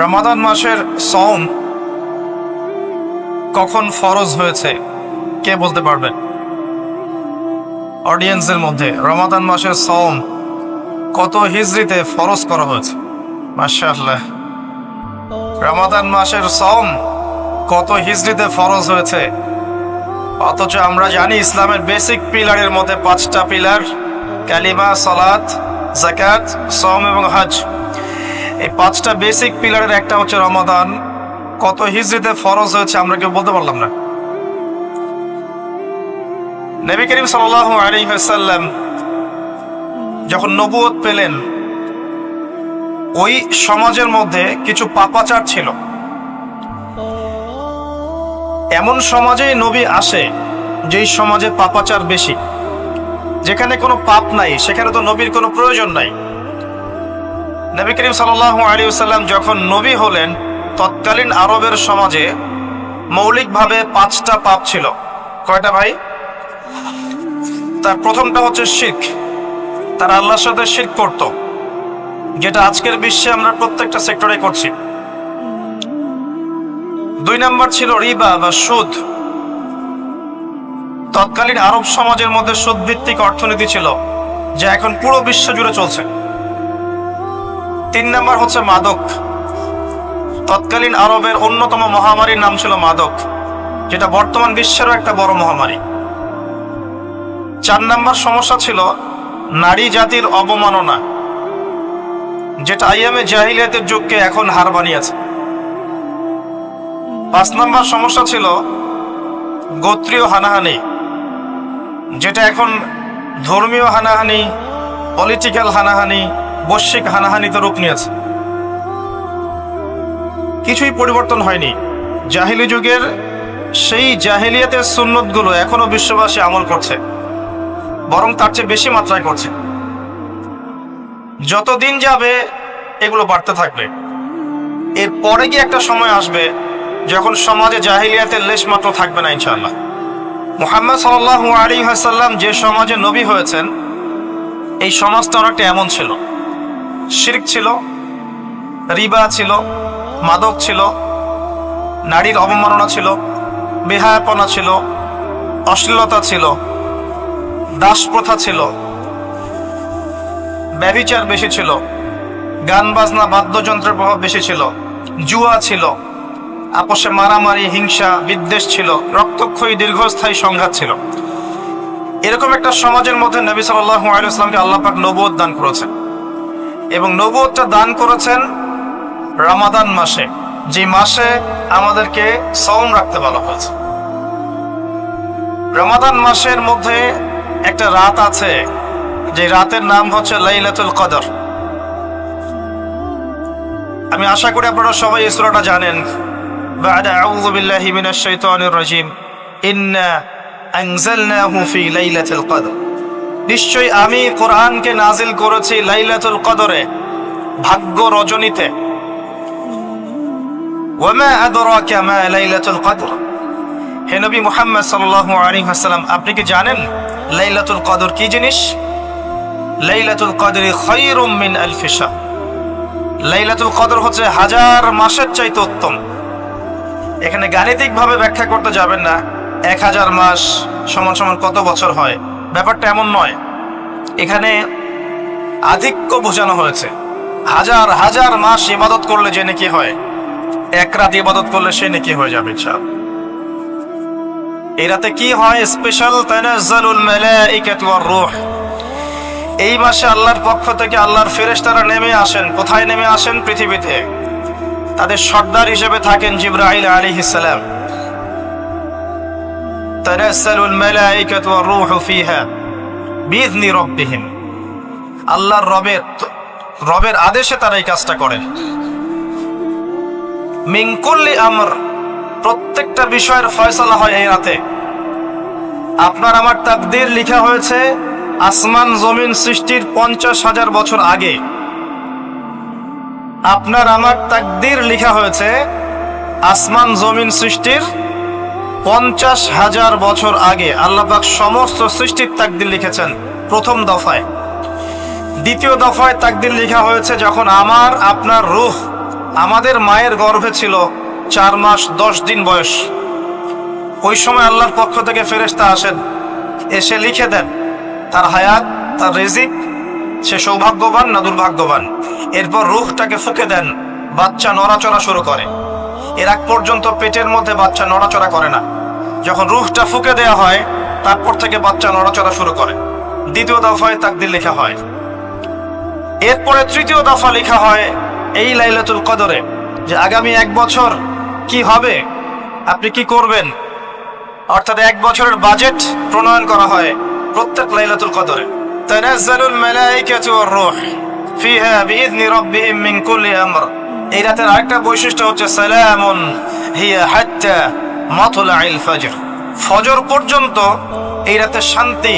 রমাদান মাসের সওম কখন ফরজ হয়েছে, কে বলতে পারবেন অডিয়েন্সের মধ্যে রমাদান মাসের সওম কত হিজরিতে ফরজ করা হয়েছে? মাশাআল্লাহ। রমাদান মাসের সওম কত হিজরিতে ফরজ হয়েছে? অথচ আমরা জানি ইসলামের বেসিক পিলারের মধ্যে পাঁচটা পিলার, কালিমা, সলাত জাকাত সম এবং হজ এই পাঁচটা বেসিক পিলারের একটা হচ্ছে রমাদান। কত হিজরিতে ফরজ হয়েছে আমরা কেউ বলতে পারলাম না। নবী করিম আলিহাসাল্লাম যখন নবুয়ত পেলেন, ওই সমাজের মধ্যে কিছু পাপাচার ছিল। এমন সমাজেই নবী আসে, যেই সমাজে পাপাচার বেশি। যেখানে কোনো পাপ নাই, সেখানে তো নবীর কোনো প্রয়োজন নাই। নবী করিম সাল্লাহ আলী সাল্লাম যখন নবী হলেন, তৎকালীন আরবের সমাজে মৌলিকভাবে পাঁচটা পাপ ছিল। কয়টা ভাই? তার প্রথমটা হচ্ছে শিখ তারা আল্লাহর সাথে শিখ করত, যেটা আজকের বিশ্বে আমরা প্রত্যেকটা সেক্টরে করছি। দুই নাম্বার ছিল রিবা বা সুদ। তৎকালীন আরব সমাজের মধ্যে সুদ ভিত্তিক অর্থনীতি ছিল, যা এখন পুরো বিশ্ব জুড়ে চলছে। তিন নাম্বার হচ্ছে মাদক। তৎকালীন আরবের অন্যতম মহামারীর নাম ছিল মাদক, যেটা বর্তমান বিশ্বেরও একটা বড় মহামারী। চার নাম্বার সমস্যা ছিল নারী জাতির অবমাননা, যেটা আইএমএ জাহিলিয়াতের যুগকে এখন হার বানিয়েছে। পাঁচ নাম্বার সমস্যা ছিল গোত্রীয় হানাহানি, যেটা এখন ধর্মীয় হানাহানি পলিটিক্যাল হানাহানি বৈশ্বিক হানাহানিতে রূপ নিয়েছে। কিছুই পরিবর্তন হয়নি। জাহিলি যুগের সেই জাহিলিয়াতের সুন্নতগুলো এখনও বিশ্ববাসী আমল করছে, বরং তার চেয়ে বেশি মাত্রায় করছে। যতদিন যাবে, এগুলো বাড়তে থাকবে। এর পরে গিয়ে একটা সময় আসবে যখন সমাজে জাহিলিয়াতের লেশ মাত্র থাকবে না, ইনশাআল্লাহ। মোহাম্মদ সাল্লাহ আলী হাসাল্লাম যে সমাজে নবী হয়েছেন, এই সমাজটা অনেকটা এমন ছিল। শির্ক ছিল, রিবা ছিল, মাদক ছিল, নারীর অবমাননা ছিল, বেহায়াপনা ছিল, অশ্লীলতা ছিল দাস প্রথা ছিল, ব্যভিচার বেশি ছিল, গান বাজনা, বাদ্যযন্ত্রের প্রভাব বেশি ছিল, জুয়া ছিল, আপোষে মারামারি, হিংসা, বিদ্বেষ ছিল, রক্তক্ষয়ী দীর্ঘস্থায়ী সংঘাত ছিল। এরকম একটা সমাজের মধ্যে নবী সাল্লাহ আলাইসলামকে আল্লাহ পাক দান করেছেন। এবং নবুয়তটা দান করেছেন রামাদান মাসে যে মাসে আমাদেরকে সওম রাখতে বলা হয়েছে রমাদান মাসের মধ্যে একটা রাত আছে যে রাতের নাম হচ্ছে লাইলাতুল কদর আমি আশা করি আপনারা সবাই এই সূরাটা জানেন بعد أعوذ بالله من الشيطان الرجيم إنا أنزلناه في ليلة القدر নিশ্চয়ই আমি কোরআনকে নাজিল করেছি লাইলাতুল কদরে, ভাগ্য রজনীতে। হে নবী মুহাম্মদ সাল্লাল্লাহু আলাইহি ওয়াসাল্লাম, আপনি কি জানেন লাইলাতুল কদর কি জিনিস? লাইলাতুল কদরি খায়রুম মিন আলফি শাহর লাইলাতুল কদর হচ্ছে হাজার মাসের চাইতে উত্তম। এখানে গাণিতিকভাবে ব্যাখ্যা করতে যাবেন না, এক হাজার মাস সমান সমান কত বছর হয়? ব্যাপারটা এমন নয়। এখানে আধিক্য বোঝানো হয়েছে। হাজার হাজার মাস ইবাদত করলে যে নাকি হয়। এক রাত ইবাদত করলে সে নাকি হয়ে যাবে ইচ্ছা এই রাতে কি হয়? স্পেশাল তানাজ্জালুল মালাইকাতু ওয়ার রূহ। এই মাসে আল্লাহর পক্ষ থেকে আল্লাহর ফেরেশতারা নেমে আসেন। কোথায় নেমে আসেন? পৃথিবীতে। তাদের সর্দার হিসেবে থাকেন জিব্রাইল আলাইহিস সালাম। তানাজ্জালুল মালাইকাতু ওয়ার রূহ ফিহা বিইذনি রাব্বিহিম আল্লাহর রবের রবের আদেশে তারা এই কাজটা আমর, প্রত্যেকটা বিষয়ের ফয়সালা হয় এই রাতে। আপনার আমার তাকদির লিখা হয়েছে, আসমান জমিন সৃষ্টির পঞ্চাশ হাজার বছর আগে। আপনার আমার তাকদির লিখা হয়েছে, আসমান জমিন সৃষ্টির পঞ্চাশ হাজার বছর আগে আল্লাহ পাক সমস্ত সৃষ্টির তাকদির লিখেছেন প্রথম দফায়। দ্বিতীয় দফায় তাকদির লেখা হয়েছে যখন আমার, আপনার রূহ, আমাদের মায়ের গর্ভে ছিল চার মাস দশ দিন বয়স। ওই সময় আল্লাহর পক্ষ থেকে ফেরেশতা আসেন, এসে লিখে দেন, তার হায়াত, তার রেজিক, সে সৌভাগ্যবান না দুর্ভাগ্যবান? এরপর রুখটাকে ফুকে দেন, বাচ্চা নড়াচড়া শুরু করে। এর আগ পর্যন্ত পেটের মধ্যে বাচ্চা নড়াচড়া করে না। যখন রুহটা ফুকে দেওয়া হয়, তারপর থেকে বাচ্চা নড়াচড়া শুরু করে। দ্বিতীয় দফায় তাকদির লেখা হয়। এরপরে তৃতীয় দফা লেখা হয়, এই লাইলাতুল কদরে, যে আগামী এক বছর কি হবে? আপনি কি করবেন? অর্থাৎ এক বছরের বাজেট প্রণয়ন করা হয় প্রত্যেক লাইলাতুল কদরে। তানাজ্জালুল মালাইকাতু ওয়ার রূহ ফিহা বিইذনি রাব্বিহিম মিন কুল্লি আমর। এই রাতের আরেকটা বৈশিষ্ট্য হচ্ছে সালামুন হিয়া হাত্তা মাতলাইল ফজর। ফজর পর্যন্ত এই রাতে শান্তি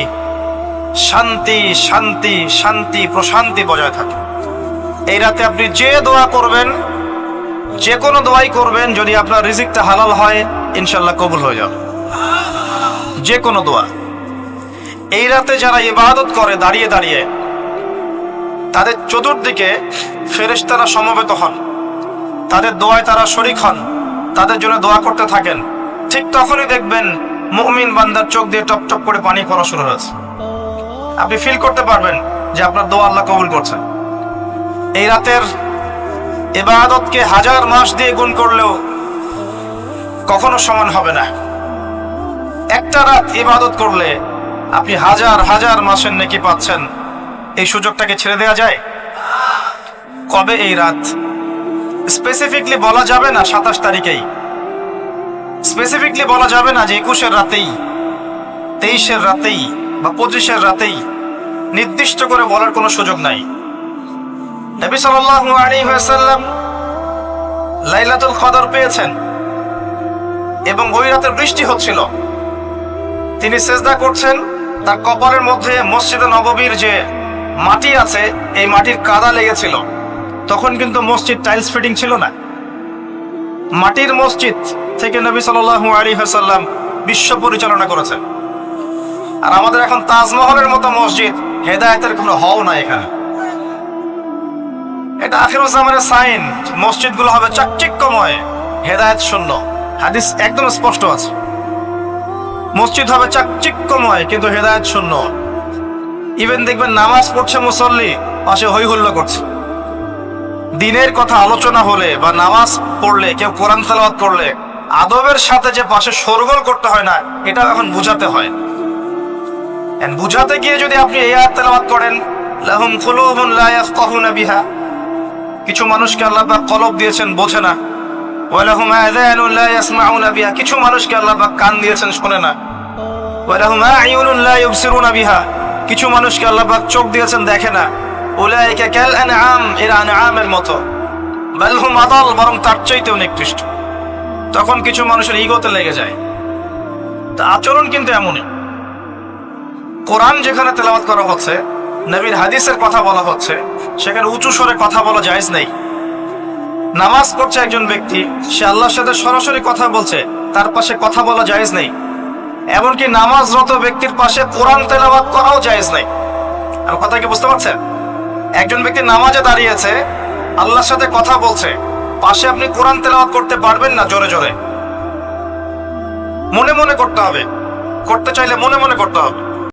শান্তি শান্তি শান্তি, প্রশান্তি বজায় থাকে। এই রাতে আপনি যে দোয়া করবেন, যে কোনো দোয়াই করবেন, যদি আপনার রিজিকটা হালাল হয়, ইনশাল্লাহ কবুল হয়ে যাবে। যে কোনো দোয়া। এই রাতে যারা ইবাদত করে, দাঁড়িয়ে দাঁড়িয়ে, তাদের চতুর্দিকে ফেরেশতারা সমবেত হন। তাদের দোয়ায় তারা শরিক হন। তাদের জন্য দোয়া করতে থাকেন। ঠিক তখনই দেখবেন মুমিন বান্দার চোখ দিয়ে টপ টপ করে পানি পড়া শুরু হয়েছে। আপনি ফিল করতে পারবেন যে আপনার দোয়া আল্লাহ কবুল করছেন এই রাতের ইবাদতকে হাজার মাস দিয়ে গুণ করলেও কখনো সমান হবে না। একটা রাত ইবাদত করলে আপনি হাজার হাজার মাসের নেকি পাচ্ছেন। এই সুযোগটাকে ছেড়ে দেওয়া যায়? কবে এই রাত? স্পেসিফিকলি বলা যাবে না সাতাশ তারিখেই। স্পেসিফিকলি বলা যাবে না যে একুশের রাতেই, তেইশের রাতেই বা পঁচিশের রাতেই। নির্দিষ্ট করে বলার কোনো সুযোগ নাই। নবী সাল্লাল্লাহু আলাইহি ওয়াসাল্লাম লাইলাতুল কদর পেয়েছেন এবং ওই রাতে বৃষ্টি হচ্ছিল। তিনি সেজদা করছেন, তার কপালের মধ্যে মসজিদে নববীর যে মাটি আছে, এই মাটির কাদা লেগেছিল। তখন কিন্তু মসজিদ টাইলস ফিটিং ছিল না। মাটির মসজিদ থেকে নবী সাল্লাল্লাহু আলাইহি ওয়াসাল্লাম বিশ্ব পরিচালনা করেছেন। আর আমাদের এখন তাজমহলের মতো মসজিদ, হেদায়েতের কোনো হও না এখানে। এটা আখিরুজ্জামানের সাইন, মসজিদগুলো হবে চাকচিক্যময়, হেদায়েত শূন্য। হাদিস একদম স্পষ্ট আছে। মসজিদ হবে চাকচিক্যময়, কিন্তু হেদায়েত শূন্য। ইভেন দেখবেন নামাজ পড়ছে মুসল্লি, পাশে হই হুল্লো করছে। দিনের কথা আলোচনা হলে বা নামাজ পড়লে, কেউ কোরআন তেলাওয়াত করলে, আদবের সাথে যে পাশে সরগোল করতে হয় না এটা এখন বুঝাতে হয়। বুঝাতে গিয়ে যদি আপনি এই আয়াত তেলাওয়াত করেন লা বিহা। কিছু মানুষকে আল্লাহ পাক কলব দিয়েছেন, বোঝে না। কিছু মানুষকে আল্লাহ পাক কান দিয়েছেন, শোনে না। কিছু মানুষকে আল্লাহ পাক চোখ দিয়েছেন, দেখে না। উলাইকা কাল আনআম এরা আনআমের মতো। বাল হুম আদাল, বরং তার চাইতেও নিকৃষ্ট। তখন কিছু মানুষের ইগোতে লেগে যায়। তা আচরণ কিন্তু এমনই। কোরআন যেখানে তেলাওয়াত করা হচ্ছে, নবীর হাদিসের কথা বলা হচ্ছে, সেখানে উঁচু স্বরে কথা বলা জায়েজ নেই। নামাজ পড়ছে একজন ব্যক্তি, সে আল্লাহর সাথে সরাসরি কথা বলছে, তার পাশে কথা বলা জায়েজ নেই। এমনকি নামাজরত ব্যক্তির পাশে কোরআন তেলাওয়াত করাও জায়েজ নেই। আমার কথা কি বুঝতে পারছেন? একজন ব্যক্তি নামাজে দাঁড়িয়েছে, আল্লাহর সাথে কথা বলছে। পাশে আপনি কোরআন তেলাওয়াত করতে পারবেন না জোরে জোরে। মনে মনে করতে হবে। করতে চাইলে মনে মনে করতে হবে।